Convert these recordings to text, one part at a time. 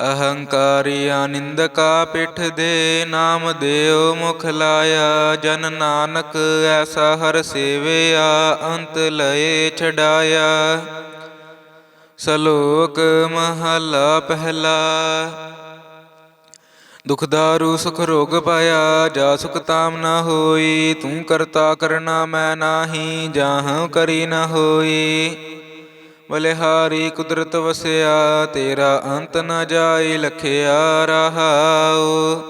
ਅਹੰਕਾਰੀਆ ਨਿੰਦਕਾ ਪਿਠ ਦੇ ਨਾਮ ਦੇਉ ਮੁਖ ਲਾਇਆ, ਜਨ ਨਾਨਕ ਐਸਾ ਹਰ ਸੇਵਿਆ, ਅੰਤ ਲਏ ਛਡਾਇਆ। ਸ਼ਲੋਕ ਮਹਲਾ ਪਹਿਲਾ, ਦੁਖ ਦਾਰੂ ਸੁਖ ਰੋਗ ਪਾਇਆ, ਜਾ ਸੁਖ ਤਾਮ ਨਾ ਹੋਈ, ਤੂੰ ਕਰਤਾ ਕਰਨਾ ਮੈਂ ਨਾਹੀ ਜਾਹਉ ਕਰੀ ਨਾ ਹੋਈ। ਬਲਿਹਾਰੀ ਕੁਦਰਤ ਵਸਿਆ, ਤੇਰਾ ਅੰਤ ਨ ਜਾਈ ਲਖਿਆ ਰਹਾਉ।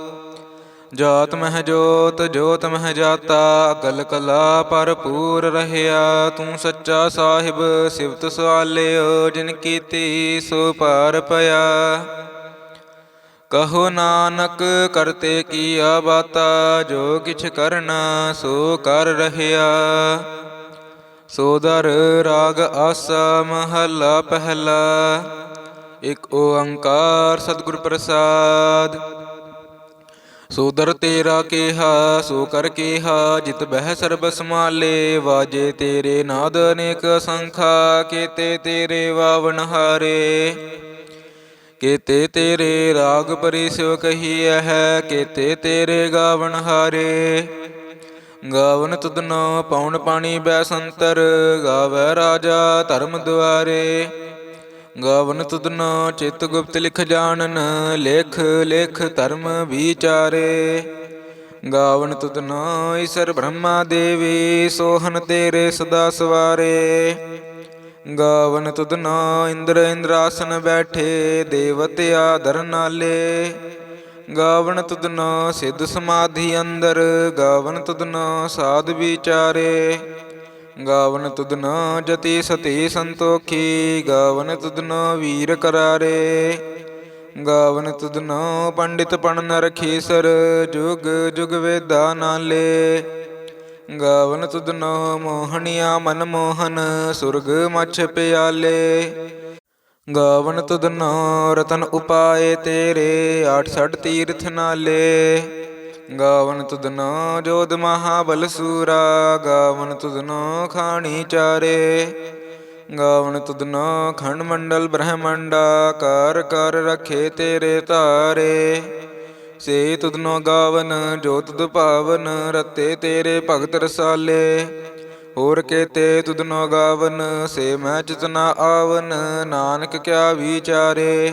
ਜਾਤ ਮਹਿ ਜੋਤ ਜੋਤ ਮਹਿ ਜਾਤਾ, ਅਕਲ ਕਲਾ ਭਰਪੂਰ ਰਹਿਆ। ਤੂੰ ਸੱਚਾ ਸਾਹਿਬ ਸਿਵਤ ਸਵਾਲਿਓ, ਜਿਨ ਕੀਤੀ ਸੋ ਪਾਰ ਪਿਆ ਕਹੋ ਨਾਨਕ, ਕਰਤੇ ਕੀ ਬਾਤਾ, ਜੋ ਕਿਛ ਕਰਨਾ, ਸੋ ਕਰ ਰਹਿਆ। ਸੋਦਰ ਰਾਗ ਆਸਾ ਮਹੱਲਾ ਪਹਿਲਾ, ਇਕ ਓੰਕਾਰ ਸਤਿਗੁਰ ਪ੍ਰਸਾਦ। ਸੋਦਰ ਤੇਰਾ ਕੇਹਾ, ਸੋ ਕਰ ਕੇਹਾ, ਜਿਤ ਬਹਿ ਸਰਬ ਸਮਾਲੇ ਵਾਜੇ ਤੇਰੇ ਨਾਦ ਅਨੇਕ ਸੰਖਾ ਕੀਤੇ ਤੇਰੇ ਵਾਵਨ ਹਾਰੇ। ਕੀਤੇ ਤੇਰੇ ਰਾਗ ਪਰਿਸਿਓ ਕਹੀਐ ਹੈ, ਕੀਤੇ ਤੇਰੇ ਗਾਵਨ ਹਾਰੇ। ਗਾਵਨ ਤੁਧਨੋ ਪੌਣ ਪਾਣੀ ਬੈਸੰਤਰ, ਗਾਵੈ ਰਾਜਾ ਧਰਮ ਦੁਆਰੇ। ਗਾਵਨ ਤੁਧਨੋ ਚਿਤ ਗੁਪਤ ਲਿਖ ਜਾਣਨ, ਲੇਖ ਲੇਖ ਧਰਮ ਵਿਚਾਰੇ। ਗਾਵਨ ਤੁਧਨੋ ਈਸ਼ਰ ਬ੍ਰਹਮਾ ਦੇਵੀ ਸੋਹਨ ਤੇਰੇ ਸਦਾ ਸਵਾਰੇ। ਗਾਵਨ ਤੁਧਨੋ ਇੰਦਰ ਇੰਦਰਾਸਨ ਬੈਠੇ ਦੇਵਤਿਆ ਦਰ ਗਾਵਨ ਤੁਧਨੋ ਸਿੱਧ ਸਮਾਧੀ ਅੰਦਰ, ਗਾਵਨ ਤੁਧਨੋ ਸਾਧ ਵਿਚਾਰੇ। ਗਾਵਨ ਤੁਧਨੋ ਜਤੀ ਸਤੀ ਸੰਤੋਖੀ, ਗਾਵਨ ਤੁਧਨੋ ਵੀਰ ਕਰਾਰੇ। ਗਾਵਨ ਤੁਧਨੋ ਪੰਡਿਤ ਪੜਨ ਰਖੀਸਰ ਜੁਗ ਜੁਗ ਵੇਦਾ ਨਾਲੇ। ਗਾਵਨ ਤੁਧਨੋ ਮੋਹਣਿਆ ਮਨ ਮੋਹਨ, ਸੁਰਗ ਮਛ ਪਿਆਲੇ। ਗਾਵਨ ਤੁਧਨੋ ਰਤਨ ਉਪਾਏ ਤੇਰੇ, ਆਠ ਸੜ ਤੀਰਥ ਨਾਲੇ। ਗਾਵਨ ਤੁਧਨੋ ਜੋਧ ਮਹਾਬਲ ਸੂਰਾ, ਗਾਵਨ ਤੁਧਨੋ ਖਾਣੀ ਚਾਰੇ। ਗਾਵਨ ਤੁਧਨੋ ਖੰਡ ਮੰਡਲ ਬ੍ਰਹਮੰਡਾ ਕਰ ਕਰ ਰਖੇ ਤੇਰੇ ਤਾਰੇ ਸੇ ਤੁਧਨੋ ਗਾਵਨ, ਜੋਤ ਤੁਧ ਭਾਵਨ ਰਤੇ ਤੇਰੇ ਭਗਤ ਰਸਾਲੇ। ਹੋਰ ਕੇ ਤੇ ਤੁਧਨੋ ਗਾਵਨ, ਸੇ ਮੈਂ ਚਿਤਨਾ ਆਵਨ, ਨਾਨਕ ਕਿਆ ਵਿਚਾਰੇ?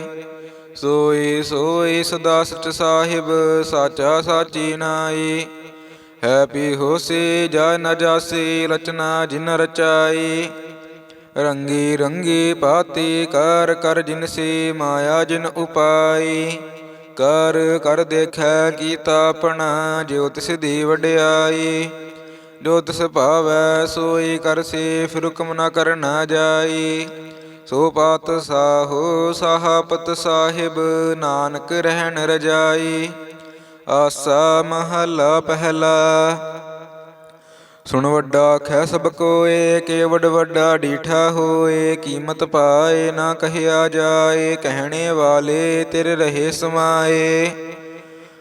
ਸੋਈ ਸੋਈ ਸਦਾ ਸਚ ਸਾਹਿਬ, ਸਾਚਾ ਸਾਚੀ ਨਾਈ। ਹੈ ਪੀ ਹੋਸੀ, ਜਾ ਨ ਜਾਸੀ, ਰਚਨਾ ਜਿਨ ਰਚਾਈ। ਰੰਗੀ ਰੰਗੀ ਪਾਤੀ ਕਰ ਕਰ ਜਿਨਸੀ ਮਾਇਆ ਜਿਨ ਉਪਾਈ। ਕਰ ਕਰ ਦੇਖੈ, ਕੀਤਾ ਆਪਣਾ, ਜਿਉ ਤਿਸ ਦੀ ਵਡਿਆਈ। ਜੋ ਤਿਸ ਭਾਵੈ ਸੋਈ ਕਰਸੀ ਫਿਰ ਹੁਕਮ ਕਰ ਨਾ ਜਾਈ। ਸੋ ਪਾਤ ਸਾਹੋ ਸਾਹਪਤ ਸਾਹਿਬ, ਨਾਨਕ ਰਹਿਣ ਰਜਾਈ। ਆਸਾ ਮਹਲਾ ਪਹਿਲਾ। ਸੁਣ ਵੱਡਾ ਖੈ ਸਭ ਕੋਏ ਕੇ ਵਡ ਵੱਡਾ ਡੀਠਾ ਹੋਏ। ਕੀਮਤ ਪਾਏ ਨਾ ਕਹਿਆ ਜਾਏ, ਕਹਿਣੇ ਵਾਲੇ ਤੇਰੇ ਰਹੇ ਸਮਾਏ।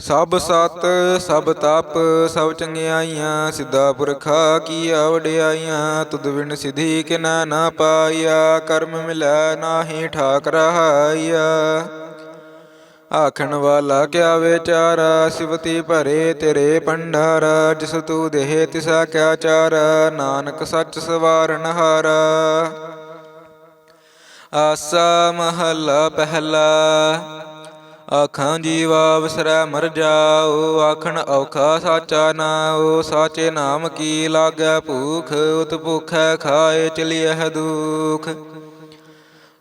ਸਭ ਸਤ, ਸਭ ਤਪ, ਸਭ ਚੰਗਿਆਈਆਂ, ਸਿੱਧਾ ਪੁਰਖਾ ਕੀਆ ਵਡਿਆਈਆਂ ਤੁਧ ਵਿਣ ਸਿਧੀ ਕਿਨਾ ਨਾ ਪਾਇਆ, ਕਰਮ ਮਿਲੈ ਨਾਹੀ ਠਾਕ ਰਹਾਇਆ ਆਖਣ ਵਾਲਾ ਕਿਆ ਵਿਚਾਰਾ, ਸਿਵਤੀ ਭਰੇ ਤੇਰੇ ਭੰਡਾਰਾ, ਜਿਸ ਤੂੰ ਦੇਹ ਤਿਸਾ ਕਿਆ ਚਾਰਾ, ਨਾਨਕ ਸੱਚ ਸਵਾਰਨ ਹਾਰਾ। ਆਸਾ ਮਹੱਲਾ ਪਹਿਲਾ ਆਖਾਂ ਜੀਵਾ ਵਿਸਰੈ ਮਰ ਜਾਓ, ਆਖਣ ਔਖਾ ਸਾਚਾ ਨਾਉ, ਸਾਚੇ ਨਾਮ ਕੀ ਲਾਗੈ ਭੂਖ, ਉਤ ਭੁਖੈ ਖਾਏ ਚਲਿਐ ਦੁਖ।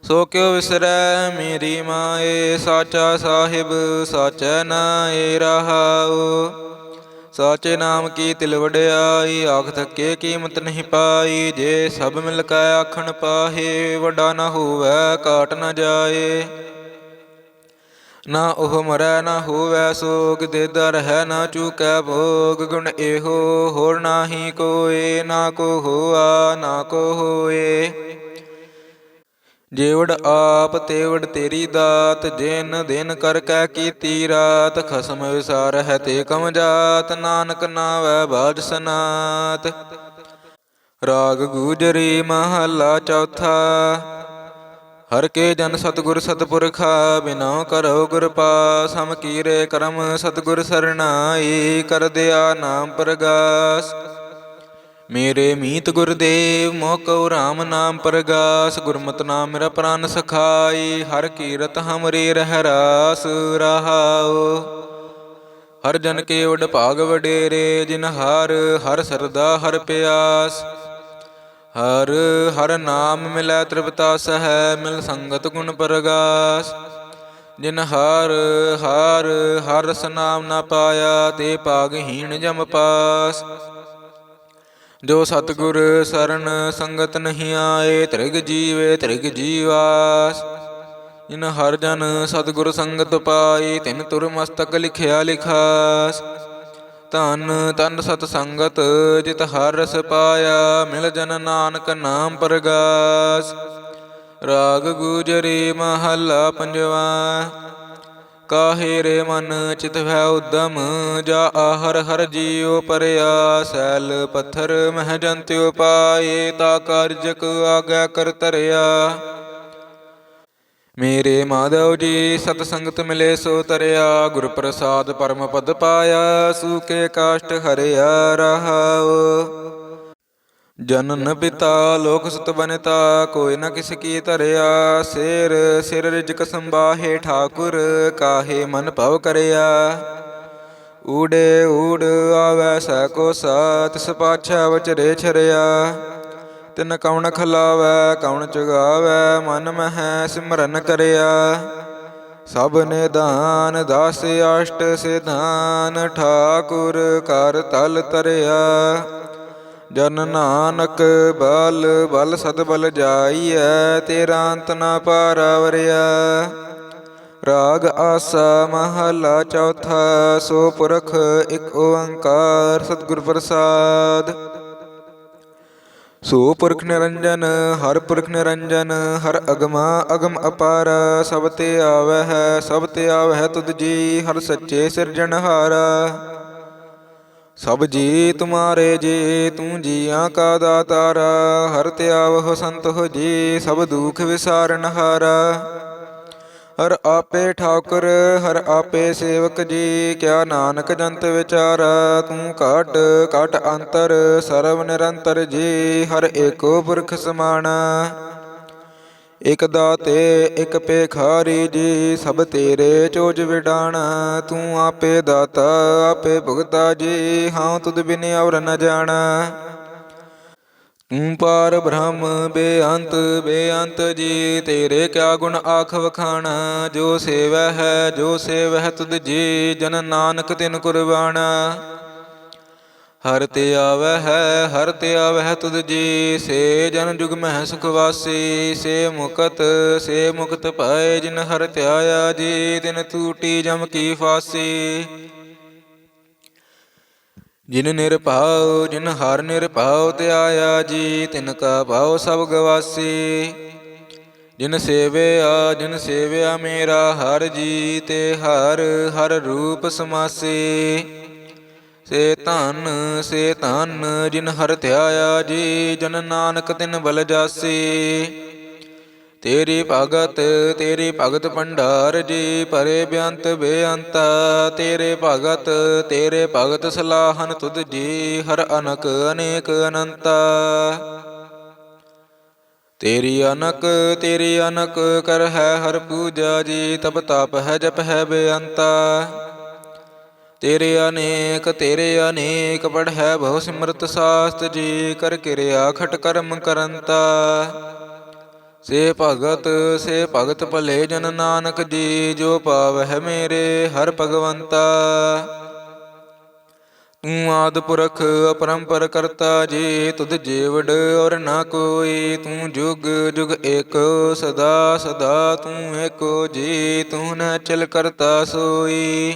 ਸੋ ਕਿਉ ਵਿਸਰੈ ਮੇਰੀ ਮਾਏ, ਸਾਚਾ ਸਾਹਿਬ ਸਾਚੈ ਨਾਏ ਰਹਾਉ। ਸਾਚੇ ਨਾਮ ਕੀ ਤਿਲ ਵਡਿਆਈ, ਆਖ ਥਕੇ ਕੀਮਤ ਨਹੀਂ ਪਾਈ, ਜੇ ਸਭ ਮਿਲ ਕੈ ਆਖਣ ਪਾਹੇ, ਵੱਡਾ ਨਾ ਹੋਵੈ ਕਾਟ ਨਾ ਜਾਏ। ਨਾ ਉਹ ਮਰੈ, ਨਾ ਹੋਵੈ ਸੋਗ, ਦੇ ਦਰ ਹੈ ਨਾ ਚੂਕੈ ਭੋਗ। ਗੁਣ ਇਹੋ ਹੋਰ ਨਾਹੀ ਕੋਏ, ਨਾ ਕੋ ਹੋਆ, ਨਾ ਕੋ ਹੋਏ। ਜੇਵੜ ਆਪ ਤੇਵੜ ਤੇਰੀ ਦਾਤ, ਜਿਨ ਦਿਨ ਕਰ ਕੈ ਕੀਤੀ ਰਾਤ, ਖਸਮ ਵਿਸਾਰ ਹੈ ਤੇ ਕਮ ਜਾਤ, ਨਾਨਕ ਨਾਵੈ ਬਾਜ ਸਨਾਤ। ਰਾਗ ਗੂਜਰੀ ਮਹੱਲਾ ਚੌਥਾ ਹਰ ਕੇ ਜਨ ਸਤਗੁਰ ਸਤਪੁਰਖਾ, ਬਿਨਾ ਕਰੋ ਗੁਰ ਪਾਸ ਹਮ ਕੀਰੇ ਕਰਮ ਸਤਗੁਰ ਸਰਣਾਈ, ਕਰ ਦਿਆ ਨਾਮ ਪ੍ਰਗਾਸ। ਮੇਰੇ ਮੀਤ ਗੁਰਦੇਵ ਮੋਕਉ ਰਾਮ ਨਾਮ ਪ੍ਰਗਾਸ। ਗੁਰਮਤਿ ਨਾਮ ਮੇਰਾ ਪ੍ਰਾਨ ਸਖਾਈ, ਹਰ ਕੀਰਤ ਹਮਰੀ ਰਹਿ ਰਾਸ ਰਹਾਉ। ਹਰ ਜਨ ਕੇ ਉਡ ਭਾਗ ਵਡੇਰੇ, ਜਿਨ ਹਰ ਹਰ ਸਰਦਾ ਹਰ ਪਿਆਸ। ਹਰ ਹਰ ਨਾਮ ਮਿਲੈ ਤ੍ਰਿਪਤਾ ਸਹਿ, ਮਿਲ ਸੰਗਤ ਗੁਣ ਪ੍ਰਗਾਸ। ਜਿਨ ਹਰ ਹਰ ਹਰ ਸਨਾਮ ਨਾ ਪਾਇਆ, ਤੇ ਪਾਗਹੀਣ ਜਮ ਪਾਸ। ਜੋ ਸਤਗੁਰ ਸਰਨ ਸੰਗਤ ਨਹੀਂ ਆਏ, ਤ੍ਰਿਗ ਜੀਵੇ ਤ੍ਰਿਗ ਜੀਵਾਸ। ਜਿਨ ਹਰ ਜਨ ਸਤਗੁਰ ਸੰਗਤ ਪਾਈ ਤਿਨ ਤੁਰ ਮਸਤਕ ਲਿਖਿਆ ਲਿਖਾਸ। ਧਨ ਤਨ ਸਤ ਸੰਗਤ, ਜਿਤ ਹਰ ਰਸ ਪਾਇਆ, ਮਿਲ ਜਨ ਨਾਨਕ ਨਾਮ ਪ੍ਰਗਾਸ। ਰਾਗ ਗੁਜਰੀ ਮਹੱਲਾ ਪੰਜਵਾ, ਕਾਹੇ ਰੇ ਮਨ ਚਿਤ ਭੈ ਉਦਮ, ਜਾ ਆਹਰ ਹਰ ਜੀਉ ਪਰਿਆ ਸੈਲ ਪੱਥਰ ਮਹਿ ਜੰਤਿਉ ਪਾਏ, ਤਾ ਕਾਰਜਕ ਆਗੈ ਕਰ ਤਰਿਆ ਮੇਰੇ ਮਾਧਵ ਜੀ, ਸਤ ਸੰਗਤ ਮਿਲੇ ਸੋ ਤਰਿਆ ਗੁਰ ਪ੍ਰਸਾਦ ਪਰਮ ਪਦ ਪਾਇਆ, ਸੂਕੇ ਕਾਸ਼ਟ ਹਰਿਆ ਰਹਾਉ। ਜਨਨ ਪਿਤਾ, ਲੋਕ ਸੁਤ ਬਨਤਾ, ਕੋਈ ਨ ਕਿਸ ਕੀ ਧਰਿਆ, ਸਿਰ ਸਿਰ ਰਿਜਕ ਸੰਬਾਹੇ ਠਾਕੁਰ, ਕਾਹੇ ਮਨ ਭਵ ਕਰਿਆ। ਊੜੇ ਊੜ ਆਵੈ ਸੈ ਕੋ ਸਾਤ ਸਪਾਛਾ ਵਚਰੇ ਛਰਿਆ। ਤਿਨ ਕਉਣ ਖਲਾਵੈ, ਕਉਣ ਚੁਗਾਵੈ, ਮਨ ਮਹਿ ਸਿਮਰਨ ਕਰਿਆ। ਸਭ ਨੇ ਦਾਨ ਦਾਸ ਅਸ਼ਟ ਸਿਧਾਨ, ਠਾਕੁਰ ਕਰ ਤਲ ਤਰਿਆ। ਜਨ ਨਾਨਕ ਬਲ ਬਲ ਸਦ ਬਲ ਜਾਈਐ, ਤੇਰਾ ਅੰਤ ਨਾ ਪਾਰਵਰਿਆ ਰਾਗ ਆਸਾ ਮਹਲਾ ਚੌਥਾ, ਸੋ ਪੁਰਖ ਇੱਕ ਓੰਕਾਰ, ਸਤਿਗੁਰ ਪ੍ਰਸਾਦ। ਸੋ ਪੁਰਖ ਨਿਰੰਜਨ, ਹਰ ਪੁਰਖ ਨਿਰੰਜਨ, ਹਰ ਅਗਮਾ ਅਗਮ ਅਪਾਰ, ਸਭ ਤੇ ਆਵੈ ਹੈ ਸਭ ਤੇ ਆਵੈ ਹੈ ਤੁਧ ਜੀ, ਹਰ ਸੱਚੇ ਸਿਰਜਣਹਾਰਾ ਸਭ ਜੀ ਤੁਮਾਰੇ ਜੀ, ਤੂੰ ਜੀਆਂ ਕਾ ਦਾਤਾਰਾ, ਹਰ ਤੇ ਸੰਤ ਹੋ ਜੀ, ਸਭ ਦੁਖ ਵਿਸਾਰਨ ਹਰ ਆਪੇ ਠਾਕੁਰ, ਹਰ ਆਪੇ ਸੇਵਕ ਜੀ, ਕਿਆ ਨਾਨਕ ਜੰਤ ਵਿਚਾਰਾ, ਤੂੰ ਘਟ ਘਟ ਅੰਤਰ, ਸਰਵ ਨਿਰੰਤਰ ਜੀ, ਹਰ ਏਕੋ ਪੁਰਖ ਸਮਾਣਾ। ਇਕ ਦਾਤੇ, ਇਕ ਪੇਖਾਰੀ ਜੀ, ਸਭ ਤੇਰੇ ਚੋਜ ਵਿਡਾਣ। ਤੂੰ ਆਪੇ ਦਾਤਾ, ਆਪੇ ਭੁਗਤਾ ਜੀ, ਹਾਂ ਤੁਧ ਬਿਨ ਔਰ ਨ ਜਾਣਾ। ਪਾਰ ਬ੍ਰਹਮ ਬੇਅੰਤ ਬੇਅੰਤ ਜੀ, ਤੇਰੇ ਕਿਆ ਗੁਣ ਆਖ ਵਖਾਣਾ? ਜੋ ਸੇਵੈ ਹੈ, ਜੋ ਸੇਵੈ ਤੁਧ ਜੀ, ਜਨ ਨਾਨਕ ਤਿਨ ਕੁਰਬਾਨਾ। ਹਰ ਤੇ ਆਵੈ ਹੈ, ਹਰ ਤੇ ਆਵੈ ਹੈ ਤੁਧ ਜੀ, ਸੇ ਜਨ ਜੁਗ ਮਹਿ ਸੁਖ ਵਾਸੀ, ਸੇ ਮੁਕਤ ਸੇ ਮੁਕਤ ਪਾਏ ਜਿਨ ਹਰ ਧਿਆਇਆ ਜੀ, ਤਿਨ ਤੂਟੀ ਜਮ ਕੀ ਫਾਸੀ। ਜਿਨ ਨਿਰਭਉ, ਜਿਨ ਹਰ ਨਿਰਭਉ ਧਿਆਇਆ ਜੀ, ਤਿਨ ਕਾ ਭਾਉ ਸਭ ਗਵਾਸੀ। ਜਿਨ ਸੇਵਿਆ ਜਿਨ ਸੇਵਿਆ ਮੇਰਾ ਹਰ ਜੀ, ਤੇ ਹਰ ਹਰ ਰੂਪ ਸਮਾਸੀ। ਸੇ ਧਨ ਸੇ ਧਨ, ਜਿਨ ਹਰ ਧਿਆਇਆ ਜੀ, ਜਨ ਨਾਨਕ ਤਿਨ ਬਲ ਜਾਸੀ। ਤੇਰੀ ਭਗਤ ਤੇਰੀ ਭਗਤ ਭੰਡਾਰ ਜੀ, ਪਰੇ ਬੇਅੰਤ ਬੇਅੰਤਾ। ਤੇਰੇ ਭਗਤ ਤੇਰੇ ਭਗਤ ਸਲਾਹਨ ਤੁਧ ਜੀ, ਹਰ ਅਨਕ ਅਨੇਕ ਅਨੰਤਾ। ਤੇਰੀ ਅਨਕ ਤੇਰੀ ਅਨਕ ਕਰ ਹੈ ਹਰ ਪੂਜਾ ਜੀ, ਤਪ ਤਪ ਹੈ ਜਪ ਹੈ ਬੇਅੰਤਾ। ਤੇਰੇ ਅਨੇਕ ਤੇਰੇ ਅਨੇਕ ਪੜ ਹੈ ਬਹੁ ਸਿਮਰਤ ਸਾਸਤ ਜੀ, ਕਰ ਕਿਰਿਆ ਖਟ ਕਰਮ ਕਰੰਤਾ। ਸੇ ਭਗਤ ਸੇ ਭਗਤ ਭਲੇ ਜਨ ਨਾਨਕ ਜੀ, ਜੋ ਪਾਵਹਿ ਮੇਰੇ ਹਰ ਭਗਵੰਤਾ। ਤੂੰ ਆਦ ਪੁਰਖ, ਅਪਰੰਪਰ ਕਰਤਾ ਜੀ, ਤੁਧ ਜੀਵੜ ਔਰ ਨਾ ਕੋਈ। ਤੂੰ ਜੁਗ ਜੁਗ ਏਕ, ਸਦਾ ਸਦਾ ਤੂੰ ਏਕੋ ਜੀ, ਤੂੰ ਨਾ ਚਲ ਕਰਤਾ ਸੋਈ।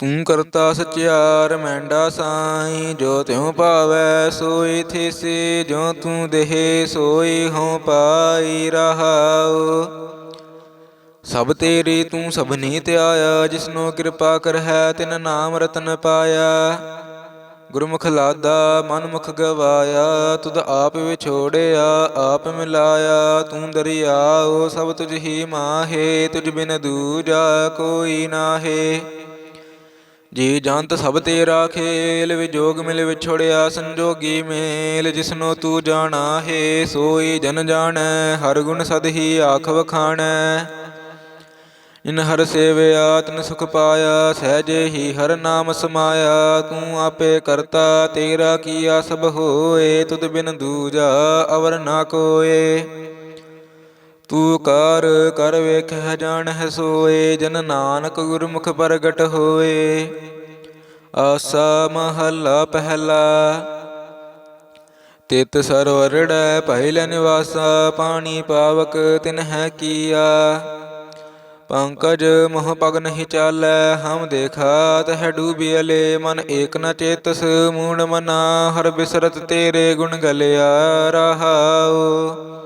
ਤੂੰ ਕਰਤਾ ਸਚਿਆਰ ਮੈਂਡਾ ਸਾਈ, ਜੋ ਤਿਉ ਭਾਵੈ ਸੋਈ ਥੀਸੀ, ਜੋ ਤੂੰ ਦੇਹ ਸੋਈ ਹਉ ਪਾਈ ਰਹਾਉ। ਸਭ ਤੇਰੀ ਤੂੰ ਸਭਨੀ ਧਿਆਇਆ, ਜਿਸਨੋ ਕਿਰਪਾ ਕਰਹਿ, ਤਿਨ ਨਾਮ ਰਤਨ ਪਾਇਆ। ਗੁਰਮੁਖ ਲਾਦਾ, ਮਨਮੁਖ ਗਵਾਇਆ, ਤੁਧ ਆਪ ਵਿਛੋੜਿਆ, ਆਪ ਮਿਲਾਇਆ। ਤੂੰ ਦਰਿਆਓ ਸਭ ਤੁਝ ਹੀ ਮਾਹੇ, ਤੁਝ ਬਿਨ ਦੂਜਾ ਕੋਈ ਨਾਹੇ। ਜੀ ਜੰਤ ਸਭ ਤੇਰਾ ਖੇਲ ਵਿਜੋਗ ਮਿਲ ਵਿਛੋੜਿਆ ਸੰਜੋਗੀ ਮੇਲ, ਜਿਸਨੋ ਤੂੰ ਜਾਣਾ ਹੈ, ਸੋਈ ਜਨ ਜਾਣੈ, ਹਰ ਗੁਣ ਸਦ ਹੀ ਆਖ ਵਖਾਣੈ। ਇਨ ਹਰ ਸੇਵਿਆ ਤਨ ਸੁਖ ਪਾਇਆ, ਸਹਿਜੇ ਹੀ ਹਰ ਨਾਮ ਸਮਾਇਆ। ਤੂੰ ਆਪੇ ਕਰਤਾ, ਤੇਰਾ ਕੀਆ ਸਭ ਹੋਏ, ਤੁਧ ਬਿਨ ਦੂਜਾ ਅਵਰ ਨਾ ਕੋਏ। ਤੂੰ ਕਰ ਕਰ ਵੇਖਹਿ ਜਾਣਹਿ ਸੋਏ, ਜਨ ਨਾਨਕ ਗੁਰਮੁਖ ਪ੍ਰਗਟ ਹੋਏ। ਆਸਾ ਮਹੱਲਾ ਪਹਿਲਾ, ਤਿਤ ਸਰਵਰੜੈ ਪਹਿਲੇ ਨਿਵਾਸਾ, ਪਾਣੀ ਪਾਵਕ ਤਿਨ ਹੈ ਕੀਆ। ਪੰਕਜ ਮੋਹ ਪਗ ਨਹੀਂ ਚਾਲੈ, ਹਮ ਦੇਖਾ ਤਹ ਡੂਬਿਅਲੇ ਮਨ ਏਕ ਨ ਚੇਤਸ, ਮੂੜ ਮਨਾ, ਹਰ ਬਿਸਰਤ ਤੇਰੇ ਗੁਣ ਗਲਿਆ, ਰਹਾਉ।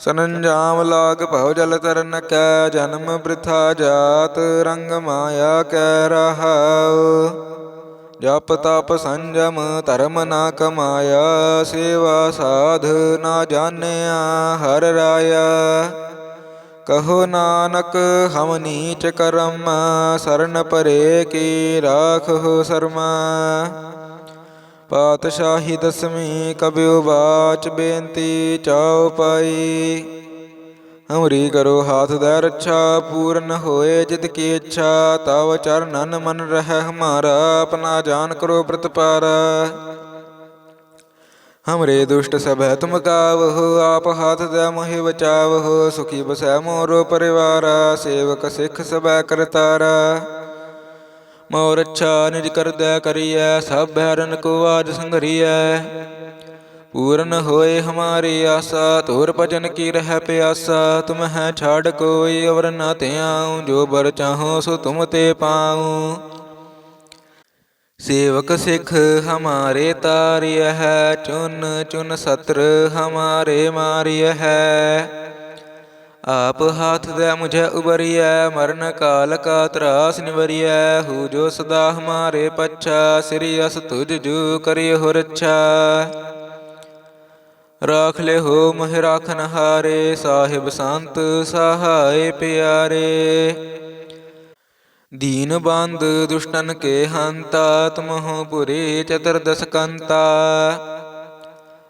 ਸਰੰਜਾਮ ਲਾਗ ਭਉ ਜਲ ਤਰਨ ਕੈ ਜਨਮ ਬ੍ਰਿਥਾ ਜਾਤ, ਰੰਗ ਮਾਇਆ ਕੈ ਰਹਾਉ। ਜਪ ਤਪ ਸੰਜਮ ਧਰਮ ਨਾ ਕਮਾਇਆ, ਸੇਵਾ ਸਾਧ ਨਾ ਜਾਣਿਆ ਹਰ ਰਾਇਆ। ਕਹੋ ਨਾਨਕ, ਹਮ ਨੀਚ ਕਰਮ, ਸਰਨ ਪਰੇ ਕੀ ਰਾਖੋ ਸਰਮਾ। ਪਾਤਸ਼ਾਹੀ ਦਸਵੀਂ ਕਬਿਉ ਬਾਚ ਬੇਨਤੀ ਚਾਉ ਪਾਈ। ਹਮਰੀ ਕਰੋ ਹਾਥ ਦਾ ਰੱਛਾ, ਪੂਰਨ ਹੋਏ ਜਿਤ ਕੀ ਇੱਛਾ, ਤਵ ਚਰਨਨ ਮਨ ਰਹਿ ਹਮਾਰਾ, ਆਪਣਾ ਜਾਨ ਕਰੋ ਪ੍ਰਤਪਾਰਾ ਹਮਰੇ ਦੁਸ਼ਟ ਸਭੈ ਤੁਮ ਕਾਵਹੁ, ਆਪ ਹਾਥ ਦੇ ਮੋਹਿ ਬਚਾਵਹੁ, ਸੁਖੀ ਬਸੈ ਮੋਰੋ ਪਰਿਵਾਰ, ਸੇਵਕ ਸਿੱਖ ਸਭੈ ਕਰਤਾਰਾ। ਮੋਰ ਰੱਛਾ ਨਿਜ ਕਰਦੈ ਕਰੀਐ, ਸਭ ਹਰਨ ਕੋ ਆਜ ਸੰਘਰੀਐ। ਪੂਰਨ ਹੋਏ ਹਮਾਰੀ ਆਸਾ ਤੋਰ ਭਜਨ ਕੀ ਰਹਿ ਪਿਆਸਾ। ਤੁਮ ਹੈ ਛਾੜ ਕੋਈ ਅਵਰ ਨਾ ਧਿਆਉ, ਜੋ ਬਰ ਚਾਹੋ ਸੋ ਤੁਮ ਤੇ ਪਾਉ। ਸੇਵਕ ਸਿਖ ਹਮਾਰੇ ਤਾਰਿਯ ਹੈ, ਚੁਨ ਚੁਨ ਸਤਰ ਹਮਾਰੇ ਮਾਰਿਯ ਹੈ। ਆਪ ਹਾਥ ਦੇ ਮੁਝੇ ਉਬਰੀਐ, ਮਰਨ ਕਾਲ ਕਾ ਤਰਾਸ ਨਿਵਰੀਐ, ਹੂ ਜੋ ਸਦਾ ਹਮਾਰੇ ਪੱਛਾ, ਸ੍ਰੀ ਅਸ ਤੁਝ ਜੂ ਕਰਿ ਹੋ ਰੱਛਾ। ਰਾਖ ਲੈ ਹੋ ਮਹਿ ਰਾਖਨ ਹਾਰੇ, ਸਾਹਿਬ ਸੰਤ ਸਹਾਏ ਪਿਆਰੇ। ਦੀਨ ਬੰਦ ਦੁਸ਼ਟਨ ਕੇ ਹੰਤਾ ਤੁਮਹੁ ਪੁਰੇ ਚਤੁਰਦਸ ਕੰਤਾ।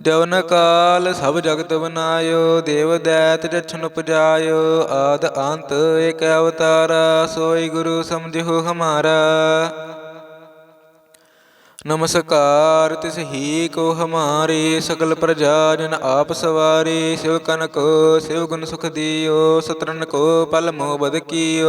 ਜਵਨ ਕਾਲ ਸਭ ਜਗਤ ਬਨਾਇਓ, ਦੇਵ ਦੈਤ ਜਛਨ ਉਪਜਾਇਓ, ਆਦ ਅੰਤ ਏਕ ਅਵਤਾਰਾ, ਸੋਈ ਗੁਰੂ ਸਮਝਿਓ ਹਮਾਰਾ। ਨਮਸਕਾਰ, ਤਿਸ ਹੀ ਕੋ ਹਮਾਰੇ ਸਕਲ ਪ੍ਰਜਾ ਜਨ ਆਪ ਸਵਾਰੇ, ਸਿਵ ਕਨ ਕੋ ਸਿਵ ਗੁਣ ਸੁਖ ਦਿਓ ਸਤਰਨ ਕੋ ਪਲ ਮੋ ਬਦ ਕੀਓ।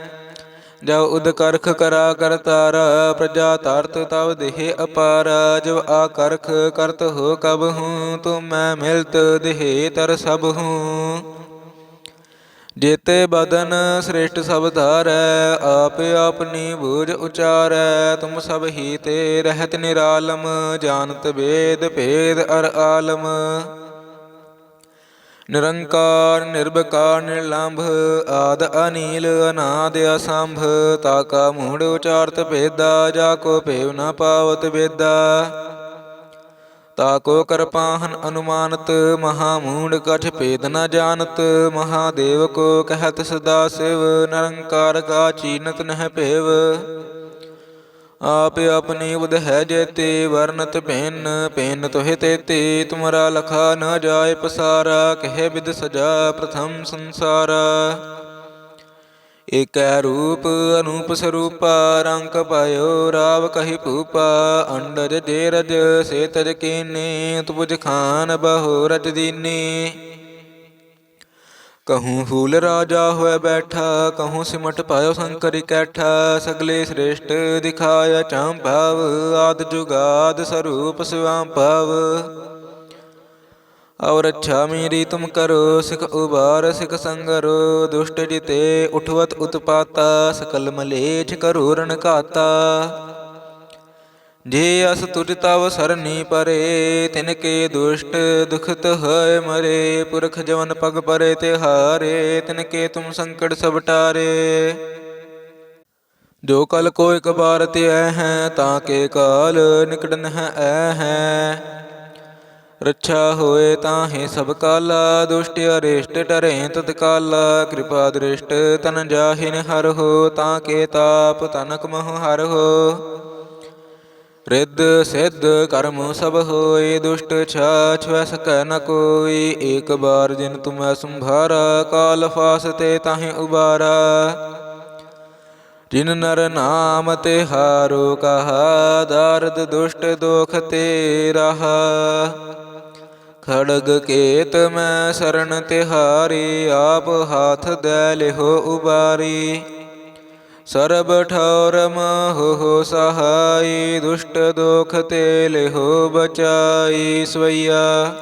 ਜਬ ਉਦ ਕਰਖ ਕਰਾ ਕਰਤਾਰ ਪ੍ਰਜਾ ਤਰਤ ਤਵ ਦੇਹ ਅਪਾਰ ਜਬ ਆਕਰਖ ਕਰਤ ਹੋ ਕਬ ਹੂੰ, ਤੁਮ ਮੈਂ ਮਿਲਤ ਦੇਹ ਤਰ ਸਭ ਹੂੰ। ਜੇਤੇ ਬਦਨ ਸ੍ਰੇਸ਼ਟ ਸਭ ਧਾਰੈ, ਆਪ ਆਪਨੀ ਬੂਝ ਉਚਾਰੈ, ਤੁਮ ਸਭ ਹੀ ਤੇ ਰਹਿਤ ਨਿਰਾਲਮ, ਜਾਣਤ ਵੇਦ ਭੇਦ ਅਰ ਆਲਮ। ਨਿਰੰਕਾਰ ਨਿਰਭਕਾਰ ਨਿਰਲੰਭ, ਆਦ ਅਨੀਲ, ਅਨਾਦ ਅਸੰਭ ਤਾਕਾ ਮੂੜ ਉਚਾਰਤ ਭੇਦਾ, ਜਾ ਕੋ ਭੇਵ ਨ ਪਾਵਤ ਵੇਦਾ। ਤਾਕੋ ਕਰਪਾਹਨ ਅਨੁਮਾਨਤ, ਮਹਾ ਮੂੜ ਕਛ ਭੇਦ ਨ ਜਾਣਤ ਮਹਾਦੇਵ ਕੋ ਕਹਿਤ ਸਦਾ ਸਿਵ, ਨਿਰੰਕਾਰ ਕਾ ਚੀਨਤ ਨਹਿ ਭੇਵ। ਆਪ ਆਪਣੀ ਉਦ ਹੈ ਜੇਤੇ ਵਰਨਤ ਭਿੰਨ ਭਿੰਨ ਤੋਹਿ ਤੇਤੇ ਤੁਮਰਾ ਲਖਾ ਨ ਜਾਏ ਪਸਾਰਾ, ਕਹਿ ਬਿਦ ਸਜਾ ਪ੍ਰਥਮ ਸੰਸਾਰਾ। ਏਕੈ ਰੂਪ ਅਨੂਪ ਸਰੂਪਾ, ਰੰਗ ਪਾਇਓ ਰਾਵ ਕਹੀ ਭੂਪਾ। ਅੰਡਜ ਜੇ ਰਜ, ਸੇ ਤਜ ਕੀਨੇ ਤੁਜ ਖਾਨ ਬਹੁ ਰਜ ਦੀਨੇ। ਕਹੂੰ ਫੂਲ ਰਾਜਾ ਹੋਇ ਬੈਠਾ ਕਹੂੰ ਸਿਮਟ ਪਾਇਓ ਸੰਕਰ ਇਕੈਠਾ ਸਗਲੇ ਸ੍ਰੇਸ਼ਟ ਦਿਖਾਇਆ ਚਾਂਭਵ ਆਦ ਜੁਗਾਦ ਸਰੂਪ ਸਿਵਾਂ ਭਵ ਔਰ ਅੱਛਾ ਮੇਰੀ ਤੁਮ ਕਰੋ ਸਿਖ ਉਬਾਰ ਸਿਖ ਸੰਗਰੋ ਦੁਸ਼ਟ ਜਿਤੇ ਉਠਵਤ ਉਤਪਾਤਾ ਸਕਲ ਮਲੇਛ ਕਰੋ ਰਣ ਘਾਤਾ ਜੇ ਅਸ ਤੁਜ ਤਵ ਸਰਨੀ ਪਰੇ, ਤਿਨ ਕੇ ਦੁਸ਼ਟ ਦੁਖਤ ਹੈ ਮਰੇ, ਪੁਰਖ ਜਵਨ ਪਗ ਪਰੇ ਤੇ ਹਾਰੇ, ਤਿਨ ਕੇ ਤੁਮ ਸੰਕਟ ਸਭ ਟਾਰੇ। ਜੋ ਕਲ ਕੋ ਇਕ ਬਾਰ ਤੇ ਐ ਹੈ, ਤਾਂ ਕੇ ਕਾਲ ਨਿਕਟਨ ਹੈ ਐ ਹੈ। ਰੱਛਾ ਹੋਏ ਤਾਹੇ ਸਭ ਕਾਲਾ, ਦੁਸ਼ਟ ਅਰੇਸ਼ਟ ਟਰੇ ਤਤਕਾਲਾ ਕਿਰਪਾ ਦ੍ਰਿਸ਼ਟ ਤਨ ਜਾਹਿਨ ਹਰ ਹੋ, ਤਾਂ ਕੇ ਤਾਪ ਤਨਕ ਮਹ ਹਰ ਹੋ। ਰਿੱਧ ਸਿੱਧ ਕਰਮ ਸਭ ਹੋਏ, ਦੁਸ਼ਟ ਛਾਛ ਵੈ ਸਕੈ ਨ ਕੋਈ। ਏਕ ਬਾਰ ਜਿਨ ਤੁਮੈ ਸੰਭਾਰਾ ਕਾਲ ਫਾਸ ਤੇ ਤਾਹੇ ਉਬਾਰਾ। ਜਿਨ ਨਰ ਨਾਮ ਤੇ ਹਾਰੋ ਕਹਾ, ਦਰਦ ਦੁਸ਼ਟ ਦੋਖ ਤੇ ਰਹਾ। ਖੜਗ ਕੇਤ ਮੈਂ ਸਰਣ ਤਿਹਾਰੀ, ਆਪ ਹਾਥ ਦੇ ਲਿਹੋ ਉਬਾਰੀ। ਸਰਬ ਠੌਰ ਮਹੁ ਸਹਾਈ, ਦੁਸ਼ਟ ਦੋਖ ਤੇ ਲਿਹੋ ਬਚਾਈ ਸਵਈਆ।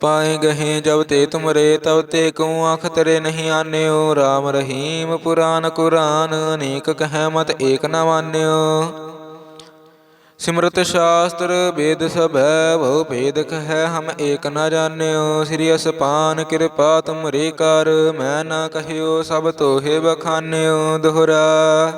ਪਾਏ ਗਹੇ ਜਬ ਤੇ ਤੁਮਰੇ, ਤਬ ਤੇ ਕਉ ਆਖ ਤਰੇ ਨਹੀਂ ਆਨਿਓ। RAM ਰਹੀਮ ਪੁਰਾਨ ਕੁਰਾਨ, ਅਨੇਕ ਕਹਿ ਮਤ ਏਕ ਨ ਮਾਨਿਓ। ਸਿਮਰਤ ਸ਼ਾਸਤਰ ਵੇਦ ਸਭੈ ਬਹੁ ਭੇਦ ਕਹੈ ਹਮ ਏਕ ਨ ਜਾਣਿਓ, ਸ੍ਰੀ ਅਸਪਾਨ ਕਿਰਪਾ ਤੁਮਰੇ ਕਰ, ਮੈਂ ਨਾ ਕਹਿਓ ਸਭ ਤੋਹੇ ਬਖਾਨਿਓ ਦੁਹਰਾ।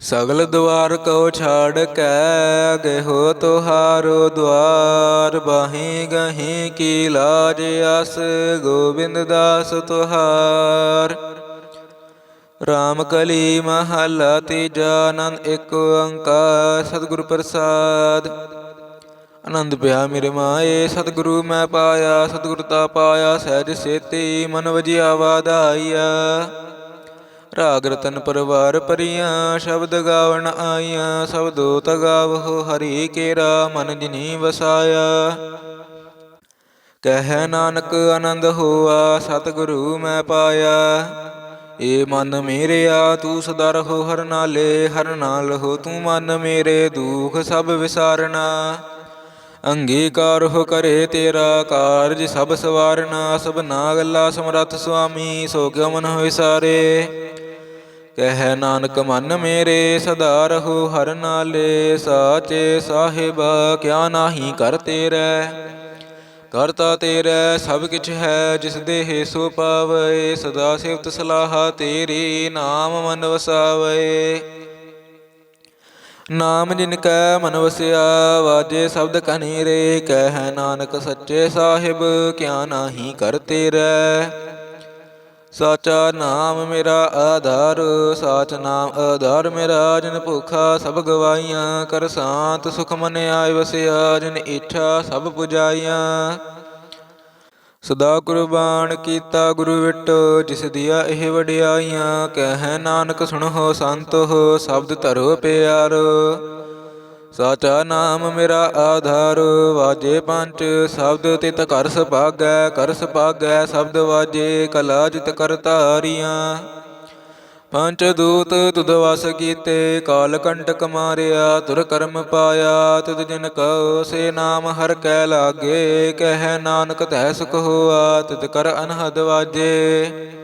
ਸਗਲ ਦੁਆਰ ਕੋ ਛਾੜ ਕੈ ਗਇਓ ਤੁਹਾਰੋ ਦੁਆਰ ਬਾਹੀ ਗਹੀ ਕੀ ਲਾਜ ਅਸ ਗੋਬਿੰਦ ਦਾਸ ਤੁਹਾਰ। ਰਾਮ ਕਲੀ ਮਹਲਾ ਤੀਜਾ ਆਨੰਦ, ਇੱਕ ਓੰਕਾਰ, ਸਤਿਗੁਰ ਪ੍ਰਸਾਦ। ਆਨੰਦ ਪਿਆ ਮੇਰੇ ਮਾਏ, ਸਤਿਗੁਰੂ ਮੈਂ ਪਾਇਆ, ਸਤਿਗੁਰ ਤਾ ਪਾਇਆ, ਸਹਿਜ ਸੇਤੀ ਮਨ ਵਜਿਆ ਵਾਧਾਈਆ ਰਾਗ ਰਤਨ ਪਰਵਾਰ ਪਰੀਆਂ, ਸ਼ਬਦ ਗਾਵਣ ਆਈਆਂ ਸਬਦੋ ਤਗਾਵਹੁ ਹਰੀ ਕੇਰਾ, ਮਨ ਜਿਨੀ ਵਸਾਇਆ। ਕਹਿ ਨਾਨਕ ਆਨੰਦ ਹੋਆ, ਸਤਿਗੁਰੂ ਮੈਂ ਪਾਇਆ। ਏ ਮਨ ਮੇਰਿਆ, ਤੂੰ ਸਦਾ ਰਹੋ ਹਰ ਨਾਲੇ, ਹਰ ਨਾਲ ਹੋ ਤੂੰ ਮਨ ਮੇਰੇ, ਦੁਖ ਸਭ ਵਿਸਾਰਨਾ। ਅੰਗੀਕਾਰ ਹੋ ਕਰੇ ਤੇਰਾ ਕਾਰਜ ਸਭ ਸਵਾਰਨਾ, ਸਭ ਨਾ ਨਾਗਲਾ ਸਮਰੱਥ ਸੁਆਮੀ, ਸੋ ਕਿਉ ਮਨ ਹੋਇ ਸਾਰੇ। ਕਹਿ ਨਾਨਕ ਮਨ ਮੇਰੇ, ਸਦਾ ਰਹੋ ਹਰ ਨਾਲੇ, ਸਾਚੇ ਸਾਹਿਬ, ਕਿਆ ਨਾਹੀ ਕਰ ਤੇਰੇ। ਕਰਤਾ ਤੇਰਾ ਸਭ ਕਿਛ ਹੈ, ਜਿਸ ਦੇਹ ਸੋ ਪਾਵੇ, ਸਦਾ ਸਿਫਤ ਸਲਾਹਾ ਤੇਰੀ ਨਾਮ ਮਨ ਵਸਾਵੇ। ਨਾਮ ਜਿਨ ਕੈ ਮਨ ਵਸਿਆ, ਵਾਜੇ ਸ਼ਬਦ ਕਨੀ ਰੇ, ਕਹਿ ਨਾਨਕ ਸੱਚੇ ਸਾਹਿਬ, ਕਿਆ ਨਾਹੀ ਕਰ ਤੇਰੈ। ਸਾਚਾ ਨਾਮ ਮੇਰਾ ਆਧਾਰ, ਸਾਚ ਨਾਮ ਆਧਾਰ ਮੇਰਾ ਜਿਨ ਭੁਖਾ, ਸਭ ਗਵਾਈਆਂ ਕਰ ਸਾਤ, ਸੁਖ ਮਨ ਆਇ ਵਸਿਆ, ਜਨ ਇੱਛਾ ਸਭ ਪੁਜਾਈਆਂ। ਸਦਾ ਕੁਰਬਾਨ ਕੀਤਾ ਗੁਰੂ ਵਿਟੋ, ਜਿਸ ਦੀਆਂ ਇਹ ਵਡਿਆਈਆਂ, ਕਹਿ ਨਾਨਕ ਸੁਣੋ ਹੋ ਸ਼ਬਦ ਧਰੋ ਪਿਆਰ। ਸਾਚਾ ਨਾਮ ਮੇਰਾ ਆਧਾਰ, ਵਾਜੇ ਪੰਚ, ਸ਼ਬਦ ਤਿਤ ਕਰ ਸੁਭਾਗੈ ਕਰ ਸੁਭਾਗੈ, ਸ਼ਬਦ ਵਾਜੇ, ਕਲਾ ਜਿਤ ਕਰ ਤਾਰੀਆਂ ਪੰਚ ਦੂਤ ਤੁਧ ਵਸ ਕੀਤੇ, ਕਾਲ ਕੰਟਕ ਮਾਰਿਆ, ਤੁਰ ਕਰਮ ਪਾਇਆ ਤੁਧ ਜਿਨ ਕਉ ਸੇ ਨਾਮ ਹਰ ਕੈ ਲਾਗੇ, ਕਹਿ ਨਾਨਕ ਤੈ ਸੁਖ ਹੋਆ, ਤਿਤ ਕਰ ਅਨਹਦ ਵਾਜੇ।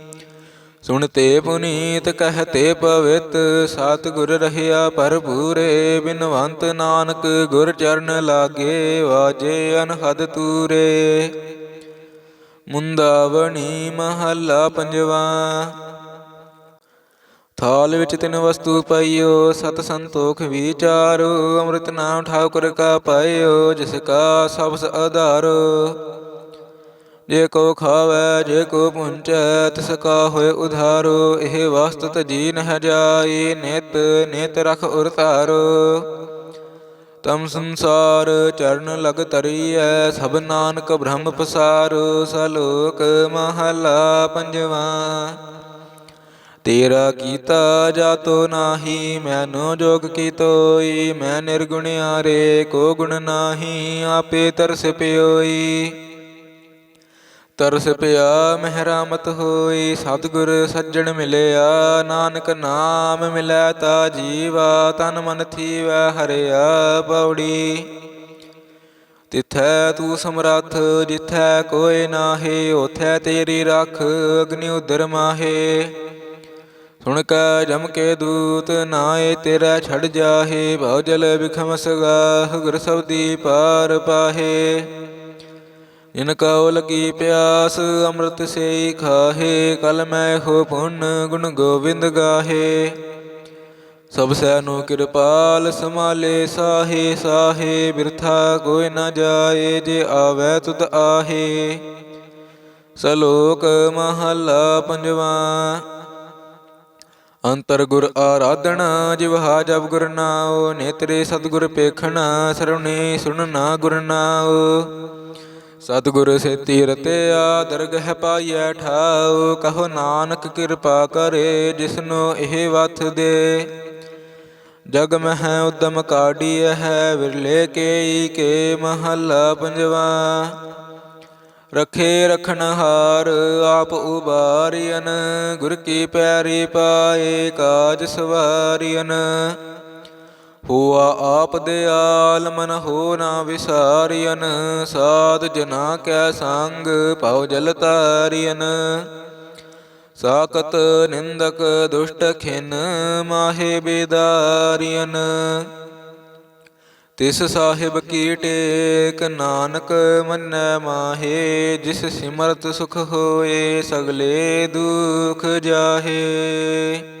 ਸੁਣਤੇ ਪੁਨੀਤ ਕਹਤੇ ਪਵਿੱਤ ਸਤ ਗੁਰ ਰਹਿਆ ਭਰਪੂਰੇ, ਬਿਨਵੰਤ ਨਾਨਕ ਗੁਰ ਚਰਨ ਲਾਗੇ ਵਾਜੇ ਅਨਹਦ ਤੂਰੇ। ਮੁੰਦਾਵਣੀ ਮਹੱਲਾ ਪੰਜਵਾ। ਥਾਲ ਵਿੱਚ ਤਿੰਨ ਵਸਤੂ ਪਾਈਓ, ਸਤ ਸੰਤੋਖ ਵਿਚਾਰੋ, ਅੰਮ੍ਰਿਤ ਨਾਮ ਠਾਕੁਰ ਕਾ ਪਾਇਓ, ਜਿਸ ਕਾ ਸਬਸ ਆਧਾਰੋ। ਜੇ ਕੋ ਖਾਵੈ, ਜੇ ਕੋ ਪੁੰਚੈ, ਤਿਸ ਕਾ ਹੋਏ ਉਧਾਰੋ, ਇਹ ਵਸਤਤ ਜੀ ਨਹਿ ਜਾਈ, ਨਿਤ ਨਿਤ ਰਖ ਉਰਤਾਰੋ ਤਮ ਸੰਸਾਰ ਚਰਨ ਲਗ ਤਰੀਐ ਸਭ ਨਾਨਕ ਬ੍ਰਹਮ ਪਸਾਰੋ, ਸਲੋਕ ਮਹਲਾ ਪੰਜਵਾ। ਤੇਰਾ ਕੀਤਾ ਜਾਤੋ ਨਾਹੀ, ਮੈਨੋ ਜੋਗ ਕੀਤੋਈ, ਮੈਂ ਨਿਰਗੁਣਿਆਰੇ ਕੋ ਗੁਣ ਨਾਹੀ, ਆਪੇ ਤਰਸ ਪਿਓਈ। ਤਰਸ ਪਿਆ, ਮਹਿਰਾਮਤ ਹੋਈ, ਸਤਿਗੁਰ ਸੱਜਣ ਮਿਲਿਆ, ਨਾਨਕ ਨਾਮ ਮਿਲੈ ਤਾ ਜੀਵਾ, ਤਨ ਮਨ ਥੀਵੈ ਹਰਿਆ ਪੌੜੀ। ਤਿਥੈ ਤੂੰ ਸਮਰੱਥ, ਜਿਥੈ ਕੋਇ ਨਾਹੀ ਉਥੈ ਤੇਰੀ ਰੱਖ, ਅਗਨਿ ਉਦਰ ਮਾਹੇ। ਸੁਣ ਕੈ ਜਮ ਕੇ ਦੂਤ, ਨਾਏ ਤੇਰਾ ਛੜ ਜਾਹੇ, ਭਉ ਜਲ ਬਿਖਮ ਸਗਾਹ, ਗੁਰ ਸਬਦੀ ਪਾਰ ਪਾਹੇ। ਇਨ ਕਉ ਕੀ ਪਿਆਸ, ਅੰਮ੍ਰਿਤ ਸੇ ਖਾਹੇ, ਕਲ ਮੈਂ ਹੋ ਪੁੰਨ ਗੁਣ ਗੋਬਿੰਦ ਗਾਹੇ। ਸਭ ਸੈ ਨੂੰ ਕਿਰਪਾਲ ਸਮਾਲੇ ਸਾਹੇ ਸਾਹੇ, ਬਿਰਥਾ ਕੋਈ ਨ ਜਾਏ, ਜੇ ਆਵੈ ਤੁਧ ਆਹੇ। ਸਲੋਕ ਮਹੱਲਾ ਪੰਜਵਾ, ਅੰਤਰ ਗੁਰ ਆਰਾਧਣਾ ਜਿਵਹਾ ਜਬ ਗੁਰ ਨਾਉ, ਨੇਤਰੇ ਸਤਿਗੁਰ ਪੇਖਣਾ, ਸਰਵਣੇ ਸੁਣਨਾ ਗੁਰ ਨਾਉ। ਸਤਿਗੁਰ ਸੇਤੀ ਰਤਿਆ ਦਰਗਹਿ ਪਾਈਐ ਠਾਉ, ਕਹੋ ਨਾਨਕ ਕਿਰਪਾ ਕਰੇ, ਜਿਸਨੂੰ ਇਹ ਵਥ ਦੇ। ਜਗ ਮਹਿ ਉਦਮ ਕਾਢੀਐ ਹੈ, ਵਿਰਲੇ ਕੇਈ ਕੇ ਮਹੱਲਾ ਪੰਜਵਾ। ਰਖੇ ਰਖਨਹਾਰ ਆਪ ਉਬਾਰੀਨ ਗੁਰ ਕੀ ਪੈਰੀ ਪਾਏ, ਕਾਜ ਸਵਾਰੀਨ ਹੋਆ ਆਪ ਦਿਆਲ ਮਨ ਹੋ ਨਾ ਵਿਸਾਰੀਨ ਸਾਧ ਜਨਾ ਕੈ ਸੰਗ ਭਉ ਜਲ ਤਾਰੀਨ ਸਾਕਤ ਨਿੰਦਕ ਦੁਸ਼ਟ ਖਿਨ ਮਾਹੇ ਬੇਦਾਰੀਨ ਤਿਸ ਸਾਹਿਬ ਕੀ ਟੇਕ, ਨਾਨਕ ਮੰਨੈ ਮਾਹੇ, ਜਿਸ ਸਿਮਰਤ ਸੁਖ ਹੋਏ, ਸਗਲੇ ਦੁਖ ਜਾਹੇ।